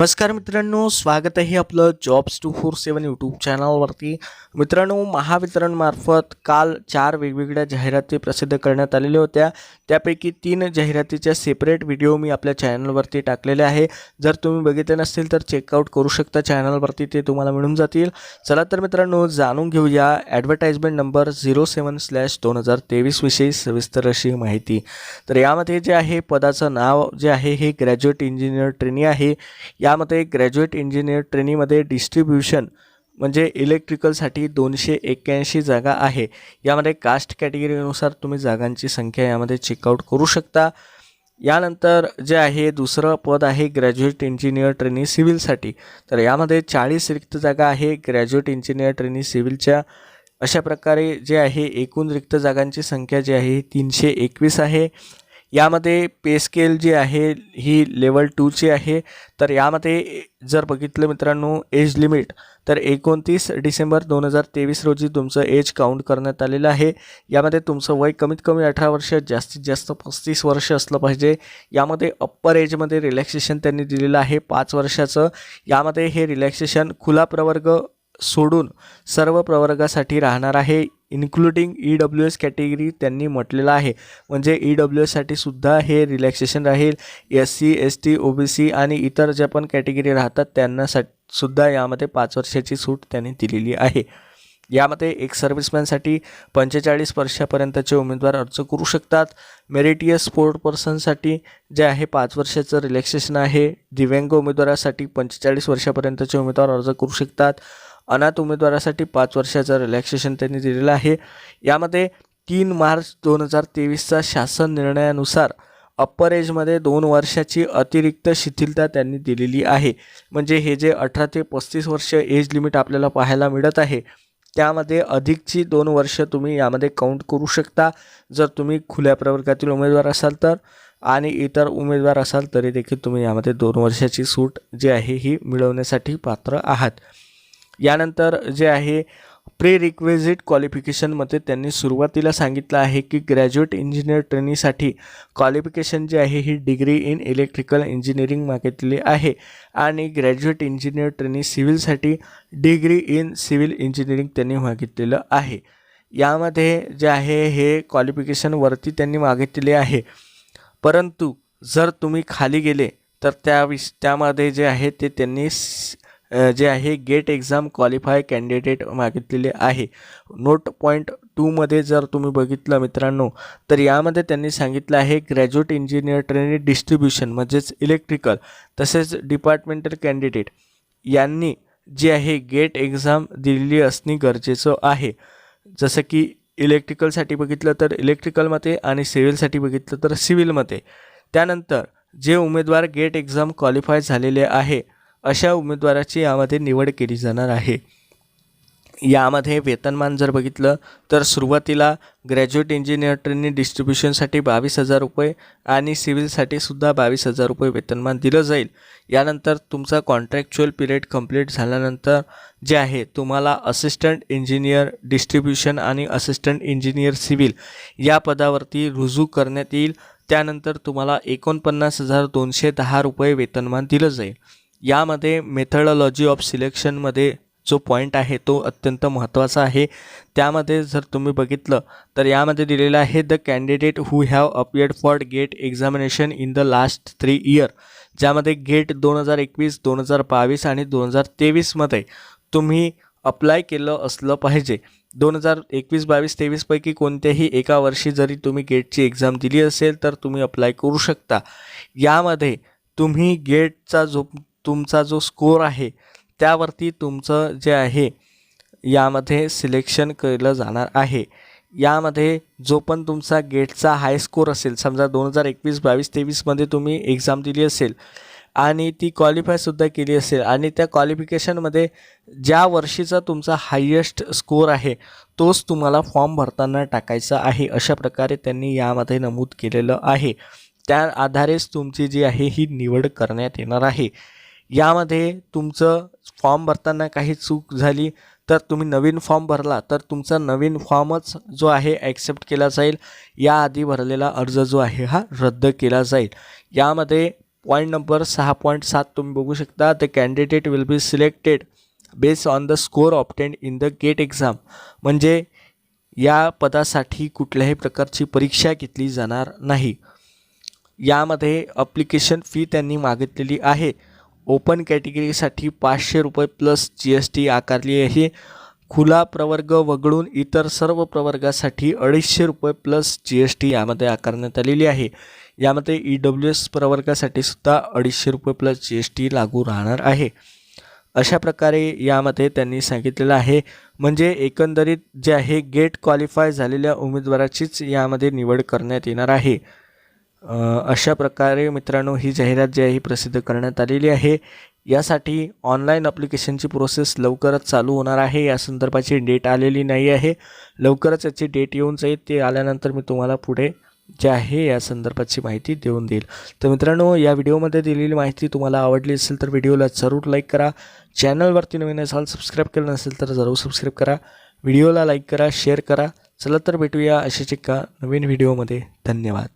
नमस्कार मित्रांनो स्वागत आहे आपलं jobs two four seven YouTube चॅनलवरती. मित्रांनो महावितरणमार्फत काल चार वेगवेगळ्या जाहिराती प्रसिद्ध करण्यात आलेल्या होत्या. त्यापैकी तीन जाहिरातीच्या सेपरेट व्हिडिओ मी आपल्या चॅनलवरती टाकलेले आहे. जर तुम्ही बघितले नसतील तर चेकआउट करू शकता चॅनलवरती ते तुम्हाला मिळून जातील. चला तर मित्रांनो जाणून घेऊया advertisement number zero seven slash दोन हजार तेवीसविषयी सविस्तर अशी माहिती. तर यामध्ये जे आहे पदाचं नाव जे आहे हे ग्रॅज्युएट इंजिनियर ट्रेनी आहे. यामध्ये ग्रॅज्युएट इंजिनियर ट्रेनीमध्ये डिस्ट्रीब्युशन म्हणजे इलेक्ट्रिकलसाठी दोनशे एक्क्याऐंशी जागा आहे. यामध्ये कास्ट कॅटेगरीनुसार तुम्ही जागांची संख्या यामध्ये चेकआउट करू शकता. यानंतर जे आहे दुसरं पद आहे ग्रॅज्युएट इंजिनियर ट्रेनी सिव्हिलसाठी. तर यामध्ये चाळीस रिक्त जागा आहे ग्रॅज्युएट इंजिनियर ट्रेनी सिव्हिलच्या. अशा प्रकारे जे आहे एकूण रिक्त जागांची संख्या जी आहे तीनशे एकवीस आहे. यामध्ये पे स्केल जी आहे ही लेवल टूची आहे. तर यामध्ये जर बघितलं मित्रांनो एज लिमिट तर एकोणतीस डिसेंबर दोन हजार तेवीस रोजी तुमचं एज काउंट करण्यात आलेलं आहे. यामध्ये तुमचं वय कमीत कमी अठरा वर्ष जास्तीत जास्त पस्तीस वर्ष असलं पाहिजे. यामध्ये अप्पर एजमध्ये रिलॅक्सेशन त्यांनी दिलेलं आहे पाच वर्षाचं. यामध्ये हे रिलॅक्सेशन खुला प्रवर्ग सोडून सर्व प्रवर्गासाठी राहणार आहे. Including E W S category त्यांनी म्हटलेलं आहे. म्हणजे ई डब्ल्यू एससाठी सुद्धा हे रिलॅक्सेशन राहील. S C S T O B C आणि इतर ज्या पण कॅटेगरी राहतात त्यांना सा सुद्धा यामध्ये पाच वर्षाची सूट त्यांनी दिलेली आहे. यामध्ये एक सर्व्हिसमॅनसाठी पंचेचाळीस वर्षापर्यंतचे उमेदवार अर्ज करू शकतात. मेरिटियस स्पोर्ट पर्सनसाठी जे आहे पाच वर्षाचं रिलॅक्सेशन आहे. दिव्यांग उमेदवारासाठी पंचेचाळीस वर्षापर्यंतचे उमेदवार अर्ज करू शकतात. अनाथ उमेदवारासाठी पाच वर्षाचं रिलॅक्सेशन त्यांनी दिलेलं आहे. यामध्ये तीन मार्च दोन हजार तेवीसचा शासन निर्णयानुसार अप्पर एजमध्ये दोन वर्षाची अतिरिक्त शिथिलता त्यांनी दिलेली आहे. म्हणजे हे जे अठरा ते पस्तीस वर्ष एज लिमिट आपल्याला पाहायला मिळत आहे त्यामध्ये अधिकची दोन वर्ष तुम्ही यामध्ये काउंट करू शकता. जर तुम्ही खुल्या प्रवर्गातील उमेदवार असाल तर आणि इतर उमेदवार असाल तरी देखील तुम्ही यामध्ये दोन वर्षाची सूट जी आहे ही मिळवण्यासाठी पात्र आहात. यानंतर जे आहे प्री रिक्वेजिट क्वालिफिकेशनमध्ये त्यांनी सुरुवातीला सांगितलं आहे की ग्रॅज्युएट इंजिनियर ट्रेनीसाठी क्वालिफिकेशन जे आहे ही डिग्री इन इलेक्ट्रिकल इंजिनिअरिंग मागितलेली आहे. आणि ग्रॅज्युएट इंजिनियर ट्रेनी सिव्हिलसाठी डिग्री इन सिव्हिल इंजिनिअरिंग त्यांनी मागितलेलं आहे. यामध्ये जे आहे हे क्वालिफिकेशनवरती त्यांनी मागितलेले आहे. परंतु जर तुम्ही खाली गेले तर त्या विश त्यामध्ये जे आहे ते त्यांनी जे आहे गेट एक्झाम क्वालिफाय कॅन्डिडेट मागितलेले आहे. नोट पॉईंट टूमध्ये जर तुम्ही बघितलं मित्रांनो तर यामध्ये त्यांनी सांगितलं आहे ग्रॅज्युएट इंजिनियर ट्रेनिंग डिस्ट्रीब्युशन म्हणजेच इलेक्ट्रिकल तसेच डिपार्टमेंटल कॅन्डिडेट यांनी जे आहे गेट एक्झाम दिलेली असणे गरजेचं आहे. जसं की इलेक्ट्रिकलसाठी बघितलं तर इलेक्ट्रिकलमध्ये आणि सिव्हिलसाठी बघितलं तर सिव्हिलमध्ये त्यानंतर जे उमेदवार गेट एक्झाम क्वालिफाय झालेले आहे अशा उमेदवाराची यामध्ये निवड केली जाणार आहे. यामध्ये वेतनमान जर बघितलं तर सुरुवातीला ग्रॅज्युएट इंजिनियर ट्रेनिंग डिस्ट्रीब्युशनसाठी बावीस हजार रुपये आणि सिव्हिलसाठी सुद्धा बावीस हजार रुपये वेतनमान दिलं जाईल. यानंतर तुमचा कॉन्ट्रॅक्च्युअल पिरियड कंप्लीट झाल्यानंतर जे आहे तुम्हाला असिस्टंट इंजिनियर डिस्ट्रीब्युशन आणि असिस्टंट इंजिनियर सिव्हिल या पदावरती रुजू करण्यात येईल. त्यानंतर तुम्हाला एकोणपन्नास हजार दोनशे दहा रुपये वेतनमान दिलं जाईल. यामध्ये मेथडॉलॉजी ऑफ सिलेक्शनमध्ये जो पॉईंट आहे तो अत्यंत महत्त्वाचा आहे. त्यामध्ये जर तुम्ही बघितलं तर यामध्ये दिलेलं आहे the candidate who have appeared for GATE examination in the last three year ज्यामध्ये गेट दोन हजार एकवीस दोन हजार बावीस आणि दोन हजार तेवीसमध्ये तुम्ही अप्लाय केलं असलं पाहिजे. दोन हजार एकवीस बावीस तेवीसपैकी कोणत्याही एका वर्षी जरी तुम्ही गेटची एक्झाम दिली असेल तर तुम्ही अप्लाय करू शकता. यामध्ये तुम्ही गेटचा जो तुमचा जो स्कोर आहे त्यावरती तुमचं जे आहे यामध्ये सिलेक्शन केलं जाणार आहे. यामध्ये जो पण तुमचा गेटचा हाय स्कोर असेल समजा दोन हजार एकवीस बावीस तेवीसमध्ये तुम्ही एक्झाम दिली असेल आणि ती क्वालिफायसुद्धा केली असेल आणि त्या क्वालिफिकेशनमध्ये ज्या वर्षीचा तुमचा हायेस्ट स्कोर आहे तोच तुम्हाला फॉर्म भरताना टाकायचा आहे अशा प्रकारे त्यांनी यामध्ये नमूद केलेलं आहे. त्या आधारेच तुमची जी आहे ही निवड करण्यात येणार आहे. यामध्ये तुमचं फॉर्म भरताना काही चूक झाली तर तुम्ही नवीन फॉर्म भरला तर तुमचा नवीन फॉर्मच जो आहे ॲक्सेप्ट केला जाईल. याआधी भरलेला अर्ज जो आहे हा रद्द केला जाईल. यामध्ये पॉईंट नंबर सहा पॉईंट सात तुम्ही बघू शकता. The candidate will be selected based on the score obtained in the GATE exam म्हणजे या पदासाठी कुठल्याही प्रकारची परीक्षा घेतली जाणार नाही. यामध्ये अप्लिकेशन फी त्यांनी मागितलेली आहे. ओपन कॅटेगरीसाठी पाचशे रुपये प्लस जी एस टी आकारली आहे. खुला प्रवर्ग वगळून इतर सर्व प्रवर्गासाठी अडीचशे रुपये प्लस जी एस टी यामध्ये आकारण्यात आलेली आहे. यामध्ये ई डब्ल्यू एस प्रवर्गासाठी सुद्धा अडीचशे रुपये प्लस जी एस टी लागू राहणार आहे. अशा प्रकारे यामध्ये त्यांनी सांगितलेलं आहे. म्हणजे एकंदरीत जे आहे गेट क्वालिफाय झालेल्या उमेदवाराचीच यामध्ये निवड करण्यात येणार आहे. अशा प्रकारे मित्रांनो ही जाहिरात जी आहे ही प्रसिद्ध करण्यात आलेली आहे. यासाठी ऑनलाईन अप्लिकेशनची प्रोसेस लवकरच चालू होणार आहे. या संदर्भाची डेट आलेली नाही आहे. लवकरच याची डेट येऊन जाईल. ते आल्यानंतर मी तुम्हाला पुढे जे आहे या संदर्भाची माहिती देऊन देईल. तर मित्रांनो या व्हिडिओमध्ये दिलेली माहिती तुम्हाला आवडली असेल तर व्हिडिओला जरूर लाईक करा. चॅनलवरती नवीन असाल सबस्क्राईब केलं नसेल तर जरूर सबस्क्राईब करा. व्हिडिओला लाईक करा शेअर करा. चला तर भेटूया अशाच एका नवीन व्हिडिओमध्ये. धन्यवाद.